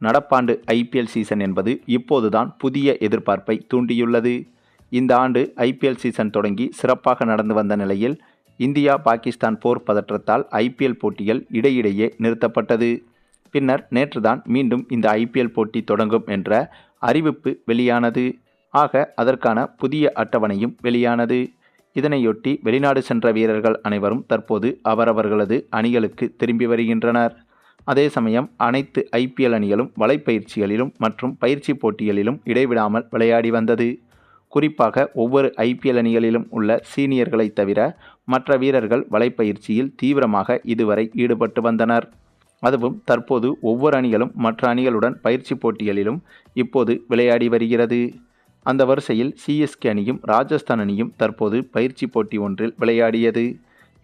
நடப்பாண்டு IPL season என்பது இப்போதுதான் புதிய எதிர்பார்ப்பை தூண்டியுள்ளது. இந்த ஆண்டு ஐபிஎல் சீசன் தொடங்கி சிறப்பாக நடந்து வந்த நிலையில் இந்தியா பாகிஸ்தான் போர் பதற்றத்தால் ஐபிஎல் போட்டிகள் இடையிடையே நிறுத்தப்பட்டது. பின்னர் நேற்றுதான் மீண்டும் இந்த ஐபிஎல் போட்டி தொடங்கும் என்ற அறிவிப்பு வெளியானது. ஆக அதற்கான புதிய அட்டவணையும் வெளியானது. இதனையொட்டி வெளிநாடு சென்ற வீரர்கள் அனைவரும் தற்போது அவரவர்களது அணிகளுக்கு திரும்பி வருகின்றனர். அதே சமயம் அனைத்து ஐபிஎல் அணிகளும் வலைப்பயிற்சிகளிலும் மற்றும் பயிற்சி போட்டிகளிலும் இடைவிடாமல் விளையாடி வந்தது. குறிப்பாக ஒவ்வொரு ஐபிஎல் அணிகளிலும் உள்ள சீனியர்களை தவிர மற்ற வீரர்கள் வலைப்பயிற்சியில் தீவிரமாக இதுவரை ஈடுபட்டு வந்தனர். அதுவும் தற்போது ஒவ்வொரு அணிகளும் மற்ற அணிகளுடன் பயிற்சி போட்டிகளிலும் இப்போது விளையாடி வருகிறது. அந்த வரிசையில் சிஎஸ்கே அணியும் ராஜஸ்தான் அணியும் தற்போது பயிற்சி போட்டி ஒன்றில் விளையாடியது.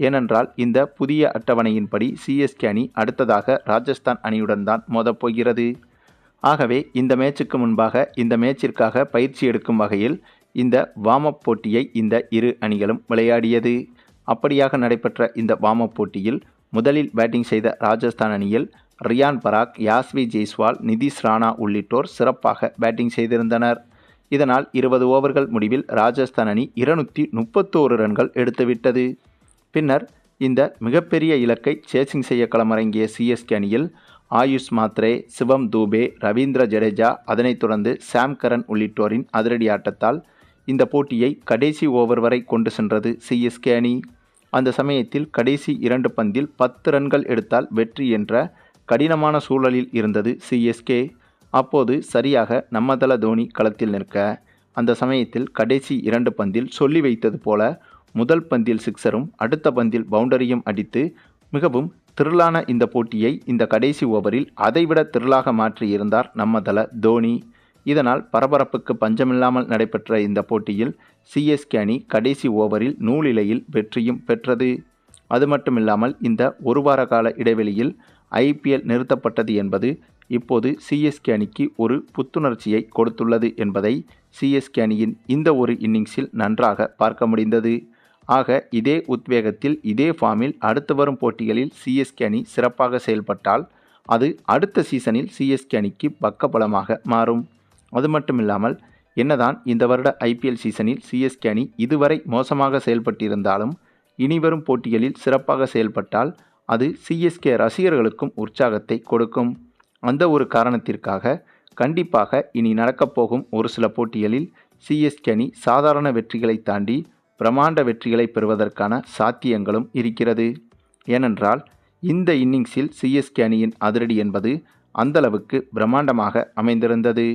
ஏனென்றால் இந்த புதிய அட்டவணையின்படி சிஎஸ்கே அணி அடுத்ததாக ராஜஸ்தான் அணியுடன் தான் மோதப்போகிறது ஆகவே இந்த மேட்சுக்கு முன்பாக இந்த மேட்சிற்காக பயிற்சி எடுக்கும் வகையில் இந்த வார்ம் அப் போட்டியை இந்த இரு அணிகளும் விளையாடியது. அப்படியாக நடைபெற்ற இந்த வார்ம் அப் போட்டியில் முதலில் பேட்டிங் செய்த ராஜஸ்தான் அணியில் ரியான் பராக் யாஸ்வி ஜெய்ஸ்வால் நிதிஷ் ராணா உள்ளிட்டோர் சிறப்பாக பேட்டிங் செய்திருந்தனர். இதனால் இருபது ஓவர்கள் முடிவில் ராஜஸ்தான் அணி இருநூற்றி முப்பத்தோரு ரன்கள் எடுத்துவிட்டது. பின்னர் இந்த மிகப்பெரிய இலக்கை சேசிங் செய்ய களமிறங்கிய சிஎஸ்கே அணியில் ஆயுஷ் மாத்ரே சிவம் தூபே ரவீந்திர ஜடேஜா அதனைத் தொடர்ந்து சாம் கரன் உள்ளிட்டோரின் அதிரடி ஆட்டத்தால் இந்த போட்டியை கடைசி ஓவர் வரை கொண்டு சென்றது சிஎஸ்கே அணி. அந்த சமயத்தில் கடைசி இரண்டு பந்தில் பத்து ரன்கள் எடுத்தால் வெற்றி என்ற கடினமான சூழலில் இருந்தது சிஎஸ்கே அப்போது சரியாக நம்மதள தோனி களத்தில் நிற்க அந்த சமயத்தில் கடைசி இரண்டு பந்தில் சொல்லி வைத்தது போல முதல் பந்தில் சிக்ஸரும் அடுத்த பந்தில் பவுண்டரியும் அடித்து மிகவும் திரளான இந்த போட்டியை இந்த கடைசி ஓவரில் அதைவிட திரளாக மாற்றியிருந்தார் நம்ம தல தோனி. இதனால் பரபரப்புக்கு பஞ்சமில்லாமல் நடைபெற்ற இந்த போட்டியில் சிஎஸ்கே அணி கடைசி ஓவரில் நூலிலையில் வெற்றியும் பெற்றது. அது மட்டுமில்லாமல் இந்த ஒரு வார கால இடைவெளியில் ஐபிஎல் நிறுத்தப்பட்டது என்பது இப்போது சிஎஸ்கே அணிக்கு ஒரு புத்துணர்ச்சியை கொடுத்துள்ளது என்பதை சிஎஸ்கே அணியின் இந்த ஒரு இன்னிங்ஸில் நன்றாக பார்க்க முடிந்தது. ஆக இதே உத்வேகத்தில் இதே ஃபார்மில் அடுத்து வரும் போட்டிகளில் சிஎஸ்கே அணி சிறப்பாக செயல்பட்டால் அது அடுத்த சீசனில் சிஎஸ்கே அணிக்கு பக்கபலமாக மாறும். அது மட்டுமில்லாமல் என்னதான் இந்த வருட ஐபிஎல் சீசனில் சிஎஸ்கே அணி இதுவரை மோசமாக செயல்பட்டிருந்தாலும் இனிவரும் போட்டிகளில் சிறப்பாக செயல்பட்டால் அது சிஎஸ்கே ரசிகர்களுக்கும் உற்சாகத்தை கொடுக்கும். அந்த ஒரு காரணத்திற்காக கண்டிப்பாக இனி நடக்கப்போகும் ஒரு சில போட்டிகளில் சிஎஸ்கே அணி சாதாரண வெற்றிகளை தாண்டி பிரமாண்ட வெற்றிகளை பெறுவதற்கான சாத்தியங்களும் இருக்கிறது. ஏனென்றால் இந்த இன்னிங்ஸில் சிஎஸ்கே அணியின் அதிரடி என்பது அந்தளவுக்கு பிரம்மாண்டமாக அமைந்திருந்தது.